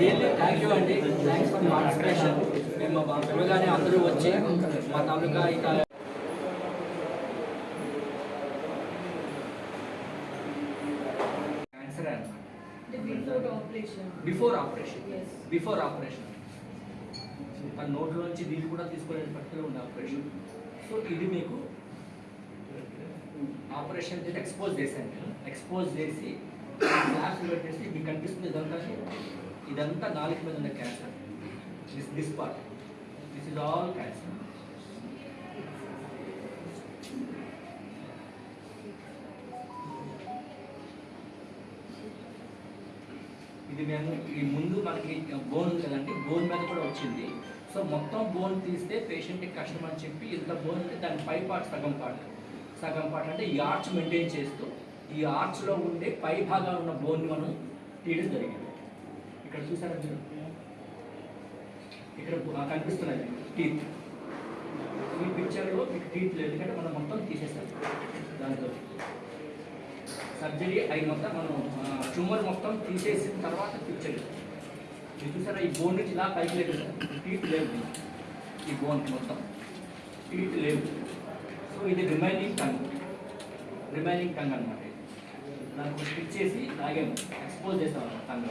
Really thank you అండి. Thanks for participation మేము మా పిల్లగానే అందరూ వచ్చి మా తాలూకా ఇక. Before operation. బిఫోర్ ఆపరేషన్ మన నోట్లో నుంచి నీళ్ళు కూడా తీసుకోలేని పరిస్థితిలో ఉన్న ఆపరేషన్ సో ఇది మీకు ఆపరేషన్ చేసి ఎక్స్పోజ్ చేశాను నేను. ఎక్స్పోజ్ చేసి గ్లాస్ పెట్టేసి మీకు కనిపిస్తుంది ఇదంతా. ఇదంతా నాలుగు మీద ఉన్న cancer this this part this is all cancer ఇది మేము ఈ ముందు మనకి బోన్ ఉంది కదండి బోన్ మీద కూడా వచ్చింది. సో మొత్తం బోన్ తీస్తే పేషెంట్కి కష్టం అని చెప్పి ఇంత బోన్ ఉంటే దాని పై పార్ట్ సగం పార్ట్ సగం పార్ట్ అంటే ఈ ఆర్చ్ మెయింటైన్ చేస్తూ ఈ ఆర్చ్లో ఉండే పై భాగాలు ఉన్న బోన్ని మనం తీయడం జరిగింది. ఇక్కడ చూసారా మీరు? ఇక్కడ కనిపిస్తున్నాయి. టీత్. ఈ పిక్చర్లో మీకు టీత్ లేదు ఎందుకంటే మనం మొత్తం తీసేసాం. దాంతో సర్జరీ మొత్తం మనం ట్యూమర్ మొత్తం తీసేసిన తర్వాత పిక్చర్ ఇది చూసారా ఈ బోన్ నుంచి ఇలా పైకి లేదు టీత్ లేవు ఈ బోన్ మొత్తం. టీత్ లేవు సో ఇది రిమైనింగ్ టంగ్ రిమైనింగ్ టంగ్ అనమాట దానికి స్టిచ్ చేసి లాగాము ఎక్స్పోజ్ చేస్తాం అన్నమాట టంగ్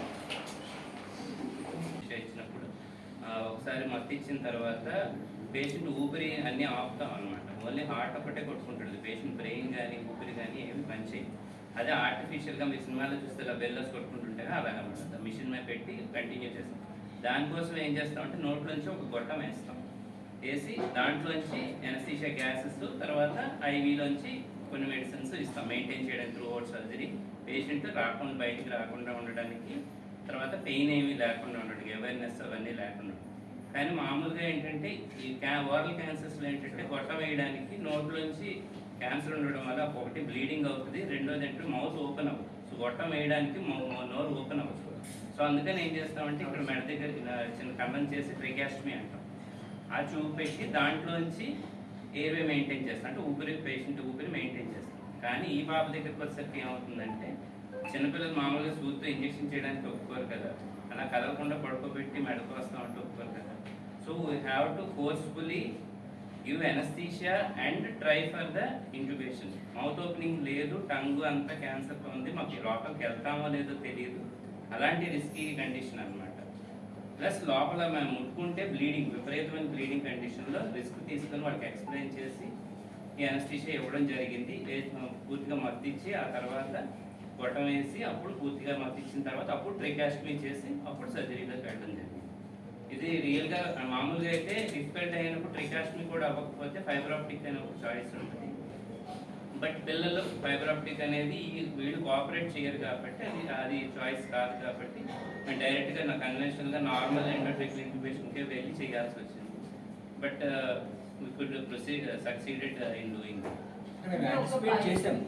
ఒకసారి మత్తు ఇచ్చిన తర్వాత పేషెంట్ ఊపిరి అన్నీ ఆపుతాం అనమాట ఓన్లీ హార్ట్ ఒకటే కొట్టుకుంటుంది. పేషెంట్ బ్రెయిన్ కానీ ఊపిరి కానీ ఏమి పనిచేయదు అదే ఆర్టిఫిషియల్గా మీ సినిమాలో చూస్తే ఇలా బెల్లస్ కొట్టుకుంటుంటే అలాగనమాట మిషన్ మీద పెట్టి కంటిన్యూ చేస్తాం. దానికోసం ఏం చేస్తాం అంటే నోట్లోంచి ఒక గొట్టం వేస్తాం. వేసి దాంట్లోంచి ఎనస్థీషియా గ్యాసెస్ తర్వాత ఐవీలోంచి కొన్ని మెడిసిన్స్ ఇస్తాం. మెయింటైన్ చేయడానికి త్రూ అవుట్ సర్జరీ పేషెంట్ రాకుండా బయటికి రాకుండా ఉండడానికి తర్వాత పెయిన్ ఏమీ లేకుండా ఉండడానికి అవేర్నెస్ అవన్నీ లేకుండా కానీ మామూలుగా ఏంటంటే ఈ క్యా ఓరల్ క్యాన్సర్స్లో ఏంటంటే గొట్టం వేయడానికి నోట్లోంచి క్యాన్సర్ ఉండడం వల్ల ఒకటి బ్లీడింగ్ అవుతుంది. రెండోది ఏంటంటే మౌత్ ఓపెన్ అవ్వదు. సో గొట్టం వేయడానికి మౌ- నోరు ఓపెన్ అవ్వదు. సో అందుకని ఏం చేస్తామంటే ఇక్కడ మెడ దగ్గర చిన్న కన్నం చేసి ట్రిగాస్టమీ అంటాం. ఆ చూపు పెట్టి దాంట్లోంచి ఏవే మెయింటైన్ చేస్తాం. అంటే ఊపిరి పేషెంట్ ఊపిరి మెయింటైన్ చేస్తాం. కానీ ఈ బాబు దగ్గరికి వచ్చేసరికి ఏమవుతుందంటే చిన్నపిల్లలు మామూలుగా సూదితో ఇంజెక్షన్ చేయడానికి ఒప్పుకోరు కదా. అలా కదలకుండా పడుకోబెట్టి మెడకు వస్తాం అంటే ఒప్పుకోరు కదా. So we have to forcefully give anaesthesia and try for the incubation mouth opening లేదు టంగ్ అంతా క్యాన్సర్ ఉంది. మాకు లోపలికి వెళ్తామో లేదో తెలియదు అలాంటి రిస్కీ కండిషన్ అనమాట ప్లస్ లోపల మనం ముట్టుకుంటే బ్లీడింగ్ విపరీతమైన బ్లీడింగ్ కండిషన్లో రిస్క్ తీసుకొని వాళ్ళకి ఎక్స్ప్లెయిన్ చేసి ఈ అనస్థిషియా ఇవ్వడం జరిగింది. పూర్తిగా మత్తిచ్చి ఆ తర్వాత గొట్టం వేసి అప్పుడు పూర్తిగా మత్తిచ్చిన తర్వాత అప్పుడు ట్రికాస్టమీ చేసి అప్పుడు సర్జరీలోకి పెట్టడం జరిగింది. ఇది రియల్గా మామూలుగా అయితే డిఫికల్ట్ అయినప్పుడు ట్రికాస్టమీ కూడా అవ్వకపోతే ఫైబర్ ఆప్టిక్ అనే ఒక చాయిస్ ఉంటుంది. బట్ పిల్లలు ఫైబర్ ఆప్టిక్ అనేది వీళ్ళు కోఆపరేట్ చేయరు కాబట్టి అది అది చాయిస్ కాదు కాబట్టి మేము డైరెక్ట్గా నా కన్వెన్షనల్గా నార్మల్ ఎండోట్రికల్ ఇంక్యుబేషన్కే వెళ్ళి చేయాల్సి వచ్చింది. But we could proceed succeeded in doing మేము చేసాం